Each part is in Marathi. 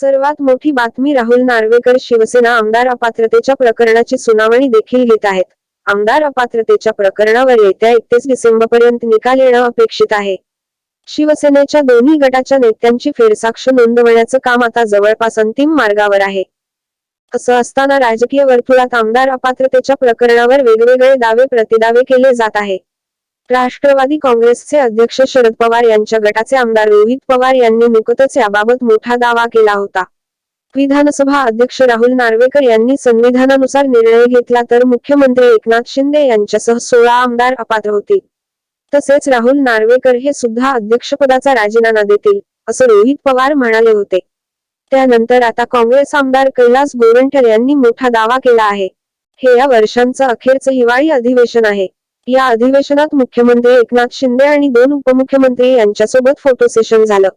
सर्वात मोठी बातमी राहुल नार्वेकर शिवसेना आमदार अपात्रतेच्या प्रकरणाची सुनावणी देखील घेत आहेत. आमदार अपात्रतेच्या प्रकरणावर येत्या एकतीस डिसेंबर पर्यंत निकाल येणं अपेक्षित आहे. शिवसेनेच्या दोन्ही गटाच्या नेत्यांची फेरसाक्ष नोंदवण्याचं काम आता जवळपास अंतिम मार्गावर आहे. असं असताना राजकीय वर्तुळात आमदार अपात्रतेच्या प्रकरणावर वेगवेगळे दावे प्रतिदावे केले जात आहे. राष्ट्रवादी काँग्रेसचे अध्यक्ष शरद पवार यांच्या गटाचे आमदार रोहित पवार यांनी नुकतच याबाबत मोठा दावा केला होता. विधानसभा अध्यक्ष राहुल नार्वेकर यांनी संविधानानुसार निर्णय घेतला तर मुख्यमंत्री एकनाथ शिंदे यांच्यासह सोळा आमदार अपात्र होतील. तसेच राहुल नार्वेकर हे सुद्धा अध्यक्षपदाचा राजीनामा देतील असं रोहित पवार म्हणाले होते. त्यानंतर आता काँग्रेस आमदार कैलास गोरंट्याल यांनी मोठा दावा केला आहे. हे या वर्षांचं अखेरचं हिवाळी अधिवेशन आहे. या अधिवेशनात मुख्यमंत्री एकनाथ शिंदे आणि दोन उपमुख्यमंत्री यांच्यासोबत फोटो सेशन झालं.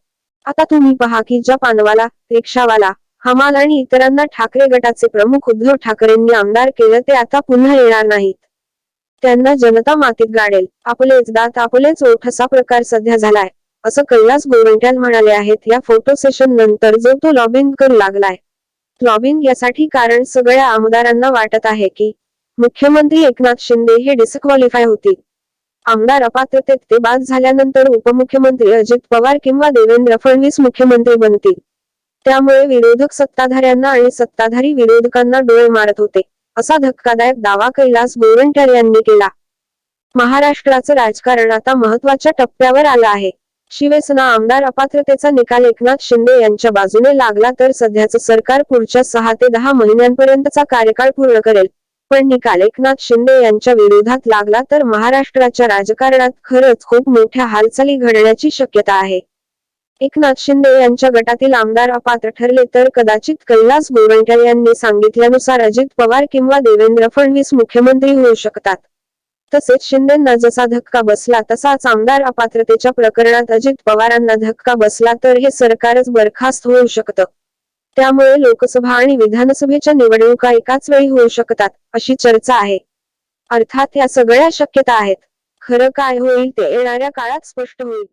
आता तुम्ही पहा की ज्या पानवाला रिक्षावाला हमाल आणि इतरांना ठाकरे गटाचे प्रमुख उद्धव ठाकरेंनी आमदार केलं ते आता पुन्हा येणार नाहीत. त्यांना जनता मातीत गाडेल. आपलेच दात आपलेच ओठ असा प्रकार सध्या झालाय. असं कैलास गोरंट्याल म्हणाले आहेत या फोटो सेशन नंतर जो तो लॉबिंग करू लागलाय. लॉबिंग यासाठी कारण सगळ्या आमदारांना वाटत आहे की मुख्यमंत्री एकनाथ शिंदे हे डिसक्वालिफाय होतील. आमदार अपात्रतेत ते बाद झाल्यानंतर उपमुख्यमंत्री अजित पवार किंवा देवेंद्र फडणवीस मुख्यमंत्री बनतील. त्यामुळे विरोधक सत्ताधाऱ्यांना आणि सत्ताधारी विरोधकांना डोळे मारत होते असा धक्कादायक दावा कैलास गोरंट्याल यांनी केला. महाराष्ट्राचं राजकारण आता महत्त्वाच्या टप्प्यावर आलं आहे. शिवसेना आमदार अपात्रतेचा निकाल एकनाथ शिंदे यांच्या बाजूने लागला तर सध्याचं सरकार पुढच्या सहा ते दहा महिन्यांपर्यंतचा कार्यकाळ पूर्ण करेल. पण निकाल एकनाथ शिंदे यांच्या विरोधात लागला तर महाराष्ट्राच्या राजकारणात खरंच खूप मोठ्या हालचाली घडण्याची शक्यता आहे. एकनाथ शिंदे यांच्या गटातील आमदार अपात्र ठरले तर कदाचित कैलास गोरंट्याल यांनी सांगितल्यानुसार अजित पवार किंवा देवेंद्र फडणवीस मुख्यमंत्री होऊ शकतात. तसेच शिंदेना जसा धक्का बसला तसाच आमदार अपात्रतेच्या प्रकरणात अजित पवारांना धक्का बसला तर हे सरकारच बरखास्त होऊ शकतं. त्यामुळे लोकसभा आणि विधानसभेच्या निवडणुका एकाच वेळी होऊ शकतात अशी चर्चा आहे. अर्थात या सगळ्या शक्यता आहेत. खरं काय होईल ते येणाऱ्या काळात स्पष्ट होईल.